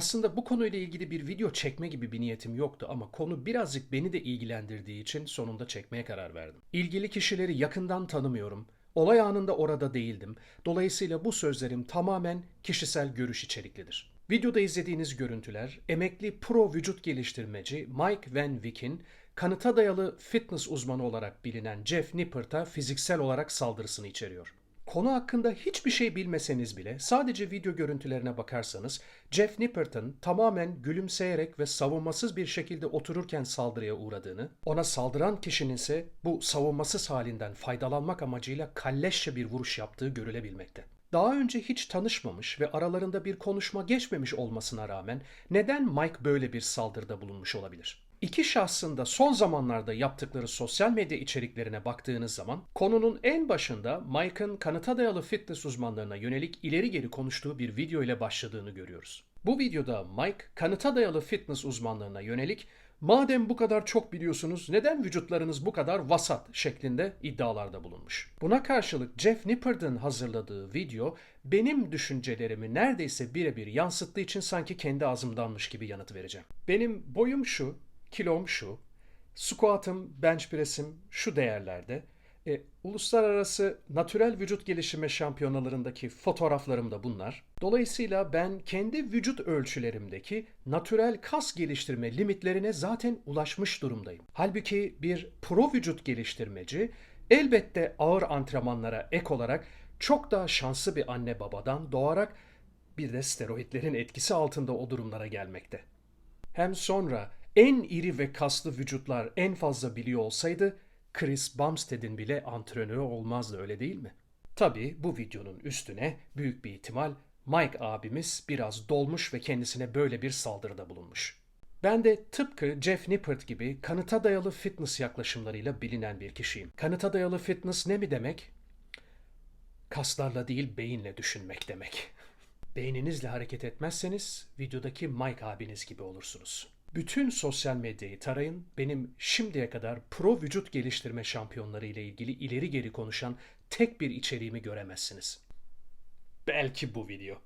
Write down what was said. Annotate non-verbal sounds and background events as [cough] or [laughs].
Aslında bu konuyla ilgili bir video çekme gibi bir niyetim yoktu ama konu birazcık beni de ilgilendirdiği için sonunda çekmeye karar verdim. İlgili kişileri yakından tanımıyorum. Olay anında orada değildim. Dolayısıyla bu sözlerim tamamen kişisel görüş içeriklidir. Videoda izlediğiniz görüntüler emekli pro vücut geliştirmeci Mike Van Wyck'in kanıta dayalı fitness uzmanı olarak bilinen Jeff Nippert'a fiziksel olarak saldırısını içeriyor. Konu hakkında hiçbir şey bilmeseniz bile sadece video görüntülerine bakarsanız Jeff Nippert'ın tamamen gülümseyerek ve savunmasız bir şekilde otururken saldırıya uğradığını, ona saldıran kişinin ise bu savunmasız halinden faydalanmak amacıyla kalleşçe bir vuruş yaptığı görülebilmekte. Daha önce hiç tanışmamış ve aralarında bir konuşma geçmemiş olmasına rağmen neden Mike böyle bir saldırıda bulunmuş olabilir? İki şahsın da son zamanlarda yaptıkları sosyal medya içeriklerine baktığınız zaman konunun en başında Mike'ın kanıta dayalı fitness uzmanlarına yönelik ileri geri konuştuğu bir video ile başladığını görüyoruz. Bu videoda Mike kanıta dayalı fitness uzmanlarına yönelik Madem bu kadar çok biliyorsunuz neden vücutlarınız bu kadar vasat şeklinde iddialarda bulunmuş. Buna karşılık Jeff Nippard'ın hazırladığı video benim düşüncelerimi neredeyse birebir yansıttığı için sanki kendi ağzımdanmış gibi yanıt vereceğim. Benim boyum şu, kilom şu, squat'ım, bench press'im şu değerlerde. E, uluslararası natürel vücut gelişimi şampiyonalarındaki fotoğraflarım da bunlar. Dolayısıyla ben kendi vücut ölçülerimdeki natürel kas geliştirme limitlerine zaten ulaşmış durumdayım. Halbuki bir pro vücut geliştirmeci elbette ağır antrenmanlara ek olarak çok daha şanslı bir anne babadan doğarak bir de steroidlerin etkisi altında o durumlara gelmekte. Hem sonra en iri ve kaslı vücutlar en fazla biliyor olsaydı Chris Bumstead'in bile antrenörü olmazdı öyle değil mi? Tabii bu videonun üstüne büyük bir ihtimal Mike abimiz biraz dolmuş ve kendisine böyle bir saldırıda bulunmuş. Ben de tıpkı Jeff Nippert gibi kanıta dayalı fitness yaklaşımlarıyla bilinen bir kişiyim. Kanıta dayalı fitness ne mi demek? Kaslarla değil beyinle düşünmek demek. [laughs] Beyninizle hareket etmezseniz videodaki Mike abiniz gibi olursunuz. Bütün sosyal medyayı tarayın, benim şimdiye kadar pro vücut geliştirme şampiyonları ile ilgili ileri geri konuşan tek bir içeriğimi göremezsiniz. Belki bu video.